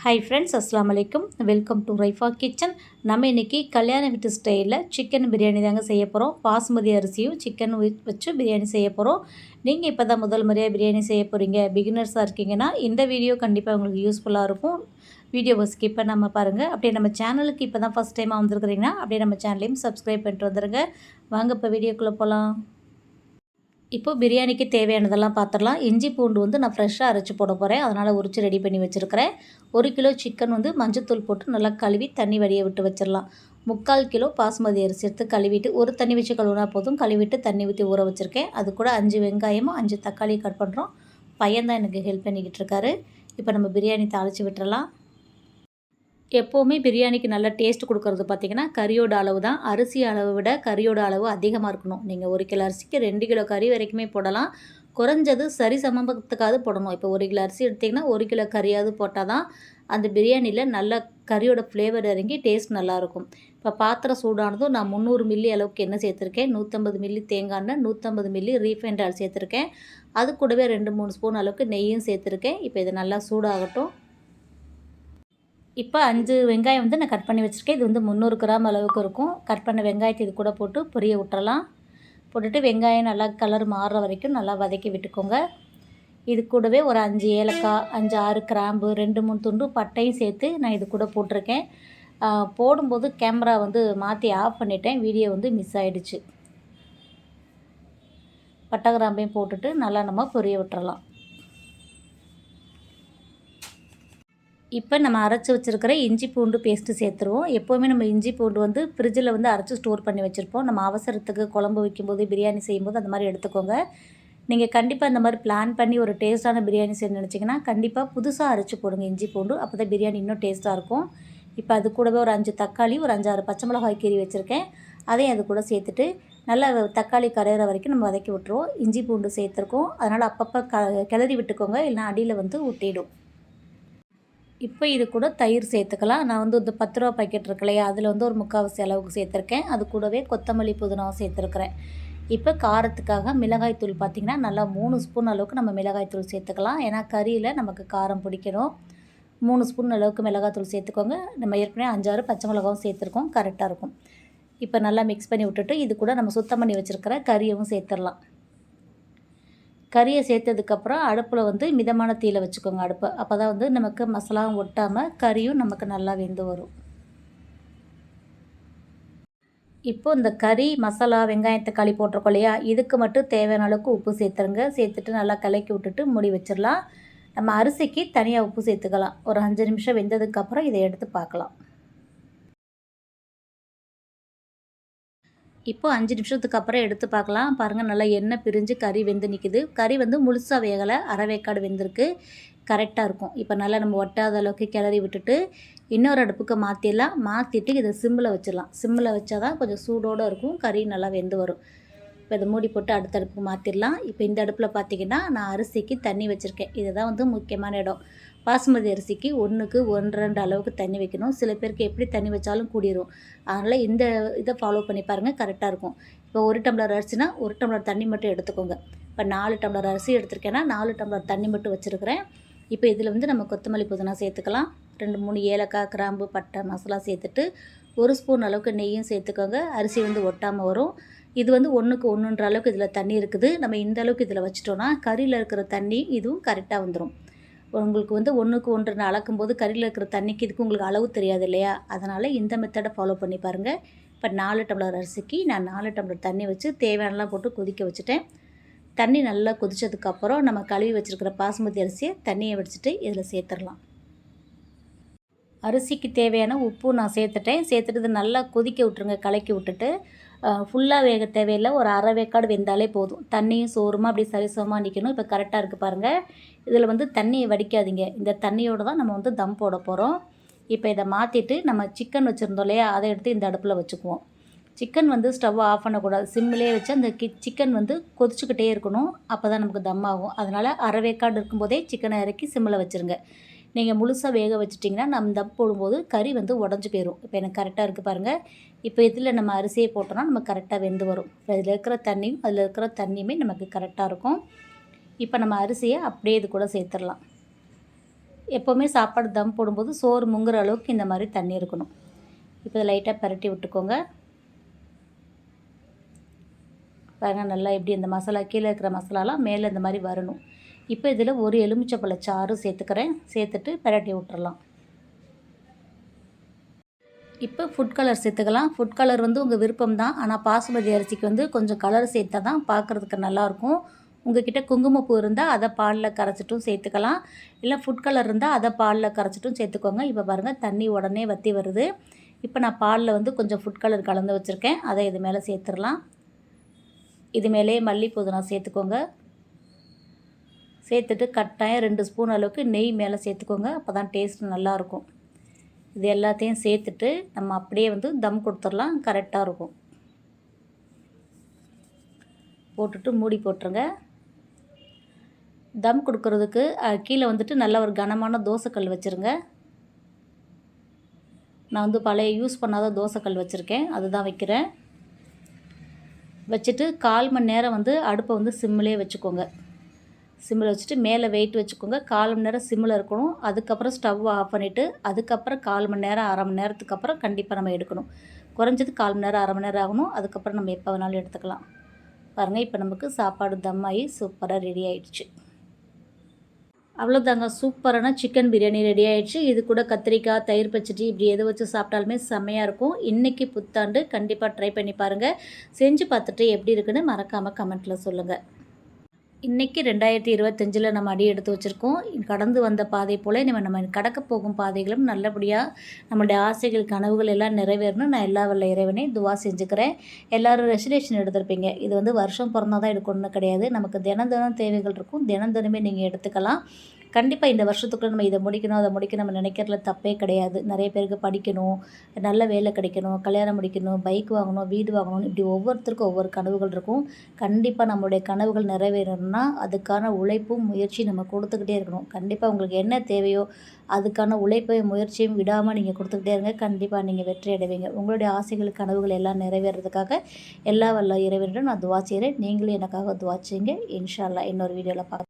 Hi friends அஸ்லாம் வலைக்கும் welcome to Raifa kitchen நம்ம இன்றைக்கி கல்யாண வீட்டு ஸ்டைலில் சிக்கன் பிரியாணி தாங்க செய்ய போகிறோம் பாஸ்மதி அரிசியும் சிக்கன் வச்சு பிரியாணி செய்ய போகிறோம் நீங்கள் இப்போ தான் முதல் முறையாக பிரியாணி செய்ய போகிறீங்க பிகினர்ஸாக இருக்கீங்கன்னா இந்த வீடியோ கண்டிப்பாக உங்களுக்கு யூஸ்ஃபுல்லாக இருக்கும். வீடியோவை ஸ்கிப் பண்ணாமல் பாருங்கள் அப்படியே நம்ம சேனலுக்கு இப்போ தான் ஃபஸ்ட் டைமாக வந்திருக்கிறீங்கன்னா அப்படியே நம்ம சேனலையும் சப்ஸ்கிரைப் பண்ணிட்டு வந்துடுங்க வாங்க இப்போ வீடியோக்குள்ளே போகலாம் இப்போ பிரியாணிக்கு தேவையானதெல்லாம் பார்த்துடலாம் இஞ்சி பூண்டு வந்து நான் ஃப்ரெஷ்ஷாக அரைச்சி போட போகிறேன் அதனால் உரிச்சு ரெடி பண்ணி வச்சுருக்கிறேன். ஒரு கிலோ சிக்கன் வந்து மஞ்சத்தூள் போட்டு நல்லா கழுவி தண்ணி வடிய விட்டு வச்சிடலாம் முக்கால் கிலோ பாஸ்மதி அரிசி எடுத்து கழுவிட்டு ஒரு தண்ணி வச்சு கழுவினா போதும். கழுவிட்டு தண்ணி ஊற்றி ஊற வச்சுருக்கேன். அது கூட அஞ்சு வெங்காயமும் அஞ்சு தக்காளி கட் பண்ணுறோம் பையன் தான் எனக்கு ஹெல்ப் பண்ணிக்கிட்டு இருக்காரு. இப்போ நம்ம பிரியாணி தாளித்து விட்டுறலாம். எப்போவுமே பிரியாணிக்கு நல்ல டேஸ்ட் கொடுக்கறது பார்த்திங்கன்னா கறியோட அளவு தான். அரிசி அளவை விட கறியோட அளவு அதிகமாக இருக்கணும். நீங்கள் ஒரு கிலோ அரிசிக்கு ரெண்டு கிலோ கறி வரைக்குமே போடலாம். குறைஞ்சது சரி சமபத்துக்காவது போடணும். இப்போ ஒரு கிலோ அரிசி எடுத்திங்கன்னா ஒரு கிலோ கறியாவது போட்டால் தான் அந்த பிரியாணியில் நல்ல கறியோட ஃப்ளேவர் இறங்கி டேஸ்ட் நல்லாயிருக்கும் இப்போ பாத்திரம் சூடானதும் நான் முந்நூறு மில்லி அளவுக்கு என்ன சேர்த்துருக்கேன். நூற்றம்பது மில்லி தேங்காய் எண்ணெய் நூற்றம்பது மில்லி ரீஃபைண்ட் ஆயில் சேர்த்துருக்கேன். அது கூடவே ரெண்டு மூணு ஸ்பூன் அளவுக்கு நெய்யும் சேர்த்துருக்கேன். இப்போ இது நல்லா சூடாகட்டும். இப்போ அஞ்சு வெங்காயம் வந்து நான் கட் பண்ணி வச்சுருக்கேன். இது வந்து முந்நூறு கிராம் அளவுக்கு இருக்கும். கட் பண்ண வெங்காயத்தை இது கூட போட்டு பொரிய விட்டுறலாம். போட்டுட்டு வெங்காயம் நல்லா கலர் மாறுற வரைக்கும் நல்லா வதக்கி விட்டுக்கோங்க. இது கூடவே ஒரு அஞ்சு ஏலக்காய் அஞ்சு ஆறு கிராம்பு ரெண்டு மூணு துண்டு பட்டையும் சேர்த்து நான் இது கூட போட்டிருக்கேன். போடும்போது கேமரா வந்து மாற்றி ஆஃப் பண்ணிட்டேன். வீடியோ வந்து மிஸ் ஆகிடுச்சு பட்டை கிராம்பையும் போட்டுட்டு நல்லா நம்ம பொரிய விட்டுறலாம். இப்போ நம்ம அரைச்சி வச்சுருக்கிற இஞ்சி பூண்டு பேஸ்ட்டு சேர்த்துருவோம். எப்போவுமே நம்ம இஞ்சி பூண்டு வந்து ஃப்ரிட்ஜில் வந்து அரைச்சி ஸ்டோர் பண்ணி வச்சுருப்போம். நம்ம அவசரத்துக்கு குழம்பு வைக்கும்போது பிரியாணி செய்யும்போது அந்த மாதிரி எடுத்துக்கோங்க. நீங்கள் கண்டிப்பாக இந்த மாதிரி பிளான் பண்ணி ஒரு டேஸ்ட்டான பிரியாணி செய்ய நினச்சிங்கன்னா கண்டிப்பாக புதுசாக அரைச்சி போடுங்க இஞ்சி பூண்டு. அப்போ தான் பிரியாணி இன்னும் டேஸ்ட்டாக இருக்கும். இப்போ அது கூடவே ஒரு அஞ்சு தக்காளி ஒரு அஞ்சாறு பச்சை மிளகாய் கீரி வச்சுருக்கேன். அதையும் அது கூட சேர்த்துட்டு நல்லா தக்காளி கரையிற வரைக்கும் நம்ம வதக்கி விட்டுருவோம். இஞ்சி பூண்டு சேர்த்துருக்கோம். அதனால் அப்பப்போ க கிளறி விட்டுக்கோங்க. இல்லைனா அடியில் வந்து ஊட்டிடும். இப்போ இது கூட தயிர் சேர்த்துக்கலாம். நான் வந்து இந்த பத்து ரூபா பாக்கெட் இருக்கு இல்லையா அதில் வந்து ஒரு முக்கால்வாசி அளவுக்கு சேர்த்துருக்கேன். அது கூடவே கொத்தமல்லி புதினாவும் சேர்த்துருக்குறேன். இப்போ காரத்துக்காக மிளகாய் தூள் பார்த்திங்கன்னா நல்லா மூணு ஸ்பூன் அளவுக்கு நம்ம மிளகாய் தூள் சேர்த்துக்கலாம். ஏன்னா கறியில் நமக்கு காரம் பிடிக்கணும். மூணு ஸ்பூன் அளவுக்கு மிளகாய் தூள் சேர்த்துக்கோங்க. நம்ம ஏற்கனவே அஞ்சாறு பச்சை மிளகாவும் சேர்த்துருக்கோம். கரெக்டாக இருக்கும். இப்போ நல்லா மிக்ஸ் பண்ணி விட்டுட்டு இது கூட நம்ம சுத்தம் பண்ணி வச்சுருக்கிற கறியவும் சேர்த்துடலாம். கறியை சேர்த்ததுக்கப்புறம் அடுப்பில் வந்து மிதமான தீயில் வச்சுக்கோங்க அடுப்பை. அப்போ தான் வந்து நமக்கு மசாலாவும் ஒட்டாமல் கறியும் நமக்கு நல்லா வெந்து வரும். இப்போ இந்த கறி மசாலா வெங்காயம் தக்காளி போட்டிருக்கோம் இல்லையா? இதுக்கு மட்டும் தேவையான அளவுக்கு உப்பு சேர்த்துருங்க. சேர்த்துட்டு நல்லா கலக்கி விட்டுட்டு மூடி வச்சிடலாம். நம்ம அரிசிக்கு தனியாக உப்பு சேர்த்துக்கலாம். ஒரு அஞ்சு நிமிஷம் வெந்ததுக்கப்புறம் இதை எடுத்து பார்க்கலாம். இப்போ அஞ்சு நிமிஷத்துக்கு அப்புறம் எடுத்து பார்க்கலாம். பாருங்கள் நல்லா எண்ணெய் பிரிஞ்சு கறி வெந்து நிற்கிது கறி வந்து முழுசாக வேகலை. அரைவேக்காடு வெந்திருக்கு. கரெக்டாக இருக்கும். இப்போ நல்லா நம்ம ஒட்டாத அளவுக்கு கிளறி விட்டுட்டு இன்னொரு அடுப்புக்கு மாற்றிடலாம் மாற்றிட்டு இதை சிம்மில் வச்சிடலாம். சிம்மில் வச்சா தான் கொஞ்சம் சூடோடு இருக்கும். கறி நல்லா வெந்து வரும். இப்போ இதை மூடி போட்டு அடுத்த அடுப்புக்கு மாற்றிடலாம் இப்போ இந்த அடுப்பில் பார்த்திங்கன்னா நான் அரிசிக்கு தண்ணி வச்சுருக்கேன். இதுதான் வந்து முக்கியமான இடம். பாசுமதி அரிசிக்கு ஒன்றுக்கு ஒன்று ரெண்டு அளவுக்கு தண்ணி வைக்கணும். சில பேருக்கு எப்படி தண்ணி வச்சாலும் கூடிரும். அதனால் இந்த இதை ஃபாலோ பண்ணி பாருங்கள் கரெக்டாக இருக்கும். இப்போ ஒரு டம்ளர் அரிசினா ஒரு டம்ளர் தண்ணி மட்டும் எடுத்துக்கோங்க. இப்போ நாலு டம்ளர் அரிசி எடுத்திருக்கேன்னா நாலு டம்ளர் தண்ணி மட்டும் வச்சுருக்கிறேன். இப்போ இதில் வந்து நம்ம கொத்தமல்லி புதினா சேர்த்துக்கலாம். ரெண்டு மூணு ஏலக்காய் கிராம்பு பட்டை மசாலா சேர்த்துட்டு ஒரு ஸ்பூன் அளவுக்கு நெய்யும் சேர்த்துக்கோங்க. அரிசி வந்து ஒட்டாமல் வரும். இது வந்து ஒன்றுக்கு ஒன்றுன்ற அளவுக்கு இதில் தண்ணி இருக்குது. நம்ம இந்த அளவுக்கு இதில் வச்சிட்டோன்னா கறியில் இருக்கிற தண்ணி இதுவும் கரெக்டாக வந்துடும் உங்களுக்கு வந்து ஒன்றுக்கு ஒன்று அளக்கும்போது கறியில் இருக்கிற தண்ணிக்கு இதுக்கு உங்களுக்கு அளவு தெரியாது இல்லையா? அதனால் இந்த மெத்தடை ஃபாலோ பண்ணி பாருங்கள் இப்போ நாலு டம்ளர் அரிசிக்கு நான் நாலு டம்ளர் தண்ணி வச்சு தேவையானலாம் போட்டு கொதிக்க வச்சுட்டேன். தண்ணி நல்லா கொதித்ததுக்கப்புறம் நம்ம கழுவி வச்சுருக்கிற பாசுமதி அரிசியை தண்ணியை வச்சுட்டு இதில் சேர்த்துடலாம். அரிசிக்கு தேவையான உப்பு நான் சேர்த்துட்டேன். சேர்த்துட்டு நல்லா கொதிக்க விட்ருங்க கலக்கி விட்டுட்டு ஃபுல்லாக வேக தேவையில்லை. ஒரு அரை வேக்காடு வெந்தாலே போதும். தண்ணியும் சோறுமா அப்படி சரிசமமாக நிற்கணும் இப்போ கரெக்டாக இருக்குது பாருங்கள் இதில் வந்து தண்ணியை வடிக்காதீங்க. இந்த தண்ணியோடு தான் நம்ம வந்து தம் போட போகிறோம் இப்போ இதை மாற்றிட்டு நம்ம சிக்கன் வச்சுருந்தோம் இல்லையா? அதை எடுத்து இந்த அடுப்பில் வச்சுக்குவோம். சிக்கன் வந்து ஸ்டவ் ஆஃப் பண்ணக்கூடாது. சிம்மிலே வச்சு அந்த கி சிக்கன் வந்து கொதிச்சுக்கிட்டே இருக்கணும். அப்போ தான் நமக்கு தம் ஆகும். அதனால் அரை வேக்காடு இருக்கும்போதே சிக்கனை இறக்கி சிம்மில் வச்சுருங்க. நீங்கள் முழுசாக வேக வச்சுட்டிங்கன்னா நம்ம தம் போடும்போது கறி வந்து உடஞ்சி போயிடும் இப்போ எனக்கு கரெக்டாக இருக்குது பாருங்கள் இப்போ இதில் நம்ம அரிசியை போட்டோம்னா நம்ம கரெக்டாக வெந்து வரும். இப்போ இதில் இருக்கிற தண்ணியும் அதில் இருக்கிற தண்ணியுமே நமக்கு கரெக்டாக இருக்கும். இப்போ நம்ம அரிசியை அப்படியே இது கூட சேர்த்துடலாம். எப்போவுமே சாப்பாடு தம் போடும்போது சோறு முங்குற அளவுக்கு இந்த மாதிரி தண்ணி இருக்கணும். இப்போ இதை லைட்டாக பரட்டி விட்டுக்கோங்க. பாருங்கள் நல்லா எப்படி இந்த மசாலா கீழே இருக்கிற மசாலாலாம் மேலே இந்த மாதிரி வரணும். இப்போ இதில் ஒரு எலுமிச்சப்பழ சாறு சேர்த்துக்கிறேன். சேர்த்துட்டு பரட்டி விட்டுறலாம். இப்போ ஃபுட் கலர் சேர்த்துக்கலாம். ஃபுட் கலர் வந்து உங்கள் விருப்பம் தான் ஆனால் பாசுமதி அரிசிக்கு வந்து கொஞ்சம் கலர் சேர்த்தா தான் பார்க்குறதுக்கு நல்லாயிருக்கும். உங்ககிட்ட குங்குமப்பூ இருந்தால் அதை பாலில் கரைச்சிட்டும் சேர்த்துக்கலாம். இல்லை ஃபுட் கலர் இருந்தால் அதை பாலில் கரைச்சிட்டும் சேர்த்துக்கோங்க. இப்போ பாருங்கள் தண்ணி உடனே வற்றி வருது. இப்போ நான் பாலில் வந்து கொஞ்சம் ஃபுட் கலர் கலந்து வச்சுருக்கேன். அதை இது மேலே சேர்த்துடலாம். இது மேலேயே மல்லி புதினா சேர்த்துக்கோங்க. சேர்த்துட்டு கட்டாயம் ரெண்டு ஸ்பூன் அளவுக்கு நெய் மேலே சேர்த்துக்கோங்க அப்போ தான் டேஸ்ட் நல்லாயிருக்கும். இது எல்லாத்தையும் சேர்த்துட்டு நம்ம அப்படியே வந்து தம் கொடுத்துடலாம் கரெக்டாக இருக்கும். போட்டுட்டு மூடி போட்டுருங்க. தம் கொடுக்கறதுக்கு கீழே வந்துட்டு நல்ல ஒரு கனமான தோசைக்கல் வச்சுருங்க. நான் வந்து பழைய யூஸ் பண்ணாத தோசைக்கல் வச்சுருக்கேன் அதுதான் வைக்கிறேன். வச்சுட்டு கால் மணி நேரம் வந்து அடுப்பை வந்து சிம்மிலே வச்சுக்கோங்க. சிம்மில் வச்சுட்டு மேலே வெயிட் வச்சுக்கோங்க. கால் மணி நேரம் சிம்மில் இருக்கணும். அதுக்கப்புறம் ஸ்டவ் ஆஃப் பண்ணிவிட்டு அதுக்கப்புறம் கால் மணி நேரம் அரை மணி நேரத்துக்கு அப்புறம் கண்டிப்பாக நம்ம எடுக்கணும். குறைஞ்சது கால் மணி நேரம் அரை மணி நேரம் ஆகணும். அதுக்கப்புறம் நம்ம எப்போ வேணாலும் எடுத்துக்கலாம். பாருங்கள் இப்போ நமக்கு சாப்பாடு தம் ஆகி சூப்பராக ரெடி ஆகிடுச்சு அவ்வளோதாங்க சூப்பரான சிக்கன் பிரியாணி ரெடி ஆகிடுச்சு இது கூட கத்திரிக்காய் தயிர் பச்சடி இப்படி எதை வச்சு சாப்பிட்டாலுமே செம்மையாக இருக்கும். இன்றைக்கி புத்தாண்டு கண்டிப்பாக ட்ரை பண்ணி பாருங்கள் செஞ்சு பார்த்துட்டு எப்படி இருக்குன்னு மறக்காமல் கமெண்ட்டில் சொல்லுங்கள் இன்றைக்கி ரெண்டாயிரத்தி இருபத்தஞ்சில் நம்ம அடி எடுத்து வச்சுருக்கோம். கடந்து வந்த பாதை போல் நம்ம நம்ம கடக்க போகும் பாதைகளும் நல்லபடியாக நம்மளுடைய ஆசைகள் கனவுகள் எல்லாம் நிறைவேறணும். நான் எல்லா வல்ல இறைவனே துவா செஞ்சுக்கிறேன். எல்லோரும் ரெசிடேஷன் எடுத்திருப்பீங்க. இது வந்து வருஷம் பிறந்தால் தான் எடுக்கணும்னு கிடையாது. நமக்கு தினம் தினம் தேவைகள் இருக்கும். தினம் தினமே நீங்கள் எடுத்துக்கலாம். கண்டிப்பாக இந்த வருஷத்துக்குள்ளே நம்ம இதை முடிக்கணும் அதை முடிக்க நம்ம நினைக்கிறதுல தப்பே கிடையாது. நிறைய பேருக்கு படிக்கணும் நல்ல வேலை கிடைக்கணும் கல்யாணம் முடிக்கணும் பைக் வாங்கணும் வீடு வாங்கணும் இப்படி ஒவ்வொருத்தருக்கும் ஒவ்வொரு கனவுகள் இருக்கும். கண்டிப்பாக நம்மளுடைய கனவுகள் நிறைவேறணும்னா அதுக்கான உழைப்பும் முயற்சியும் நம்ம கொடுத்துக்கிட்டே இருக்கணும். கண்டிப்பாக உங்களுக்கு என்ன தேவையோ அதுக்கான உழைப்பையும் முயற்சியும் விடாமல் நீங்கள் கொடுத்துக்கிட்டே இருங்க. கண்டிப்பாக நீங்கள் வெற்றி அடைவீங்க. உங்களுடைய ஆசைகள் கனவுகள் எல்லாம் நிறைவேறதுக்காக எல்லா வல்ல இறைவனிடம் நான் துவா செய்கிறேன் நீங்களும் எனக்காக துவா செய்யுங்க. இன்ஷால்லா இன்னொரு வீடியோவில் பார்க்க